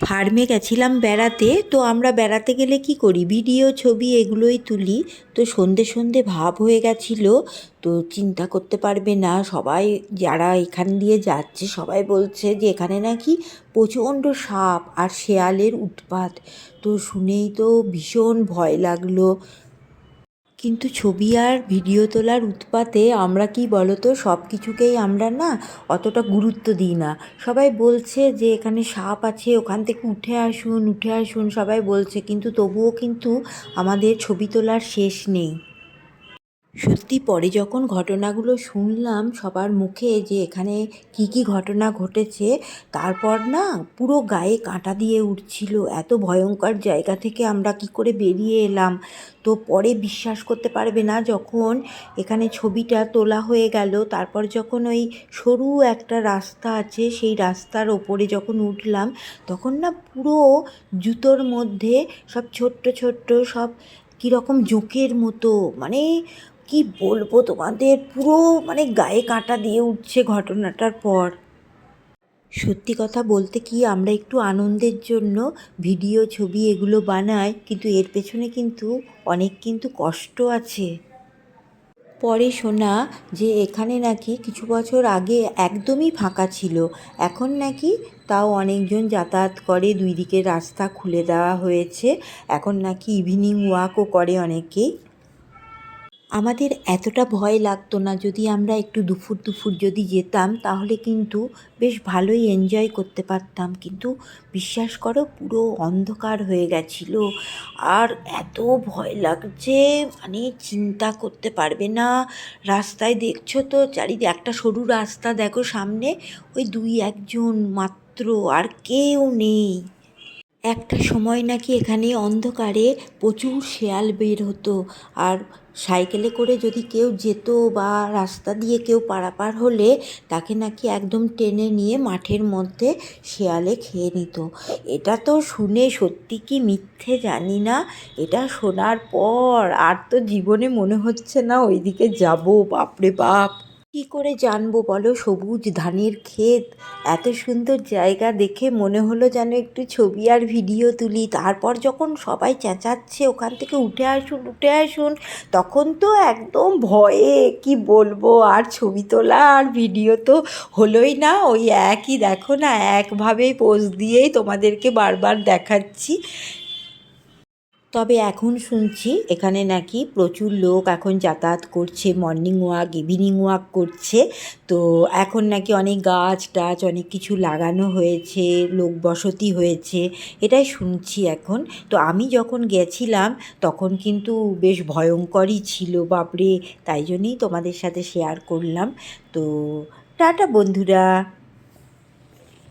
ফার্মে গেছিলাম বেড়াতে, তো আমরা বেড়াতে গেলে কি করি? ভিডিও, ছবি এগুলোই তুলি। তো সন্ধে সন্ধে ভাব হয়ে গেছিল, তো চিন্তা করতে পারবে না। সবাই যারা এখান দিয়ে যাচ্ছে, সবাই বলছে যে এখানে নাকি প্রচণ্ড সাপ আর শেয়ালের উৎপাত। তো শুনেই তো ভীষণ ভয় লাগল। কিন্তু ছবি আর ভিডিও তোলার উৎপাতে আমরা কি বলতো সব কিছুকেই আমরা না অতটা গুরুত্ব দিই না। সবাই বলছে যে এখানে সাপ আছে, ওখান থেকে উঠে আসুন উঠে আসুন, সবাই বলছে। কিন্তু তবুও কিন্তু আমাদের ছবি তোলার শেষ নেই। সত্যি পরে যখন ঘটনাগুলো শুনলাম সবার মুখে যে এখানে কি কি ঘটনা ঘটেছে, তারপর না পুরো গায়ে কাঁটা দিয়ে উঠছিল। এত ভয়ঙ্কর জায়গা থেকে আমরা কি করে বেরিয়ে এলাম? তো পরে বিশ্বাস করতে পারবে না যখন এখানে ছবিটা তোলা হয়ে গেল। তারপর যখন ওই সরু একটা রাস্তা আছে, সেই রাস্তার ওপরে যখন উঠলাম, তখন না পুরো জুতোর মধ্যে সব ছোট্ট ছোট্ট সব কীরকম জোঁকের মতো মানে কি বলব তোমাদের? পুরো মানে গায়ে কাঁটা দিয়ে উঠছে ঘটনাটার পর। সত্যি কথা বলতে কি, আমরা একটু আনন্দের জন্য ভিডিও, ছবি এগুলো বানাই, কিন্তু এর পেছনে কিন্তু অনেক কিন্তু কষ্ট আছে। পরে শোনা যে এখানে নাকি কিছু বছর আগে একদমই ফাঁকা ছিল, এখন নাকি তাও অনেকজন যাতায়াত করে, দুই দিকে রাস্তা খুলে দেওয়া হয়েছে, এখন নাকি ইভিনিং ওয়াকও করে অনেকেই। আমাদের এতটা ভয় লাগতো না যদি আমরা একটু দুপুর দুপুর যদি যেতাম, তাহলে কিন্তু বেশ ভালোই এনজয় করতে পারতাম। কিন্তু বিশ্বাস করো, পুরো অন্ধকার হয়ে গেছিল। আর এত ভয় লাগছে মানে চিন্তা করতে পারবে না। রাস্তায় দেখছ তো, চারিদিকে, একটা সরু রাস্তা দেখো সামনে, ওই দুই একজন মাত্র, আর কেউ নেই। একটা সময় নাকি এখানে অন্ধকারে প্রচুর শেয়াল বের হতো। আর সাইকেলে করে যদি কেউ যেত বা রাস্তা দিয়ে কেউ পারাপার হলে তাকে নাকি একদম টেনে নিয়ে মাঠের মধ্যে শেয়ালে খেয়ে নিত। এটা তো শুনে সত্যি কি মিথ্যে জানি না। এটা শোনার পর আর তো জীবনে মনে হচ্ছে না ওইদিকে যাব। বাপরে বাপ। কী করে জানব বলো? সবুজ ধানের ক্ষেত। এত সুন্দর জায়গা দেখে মনে হলো যেন একটু ছবি আর ভিডিও তুলি। তারপর যখন সবাই চেঁচাচ্ছে, ওখান থেকে উঠে আসুন উঠে আসুন, তখন তো একদম ভয়ে, কি বলব? আর ছবি তোলা আর ভিডিও তো হলোই না। ওই একই দেখো না একভাবেই পোজ দিয়েই তোমাদেরকে বারবার দেখাচ্ছি। তবে এখন শুনছি এখানে নাকি প্রচুর লোক এখন যাতায়াত করছে মর্নিং ওয়াক ইভিনিং ওয়াক করছে। তো এখন নাকি অনেক গাছ টাছ, অনেক কিছু লাগানো হয়েছে, লোক বসতি হয়েছে, এটাই শুনছি এখন। তো আমি যখন গেছিলাম, তখন কিন্তু বেশ ভয়ঙ্করই ছিল, বাপরে, তাই জন্যই তোমাদের সাথে শেয়ার করলাম। তো টাটা বন্ধুরা।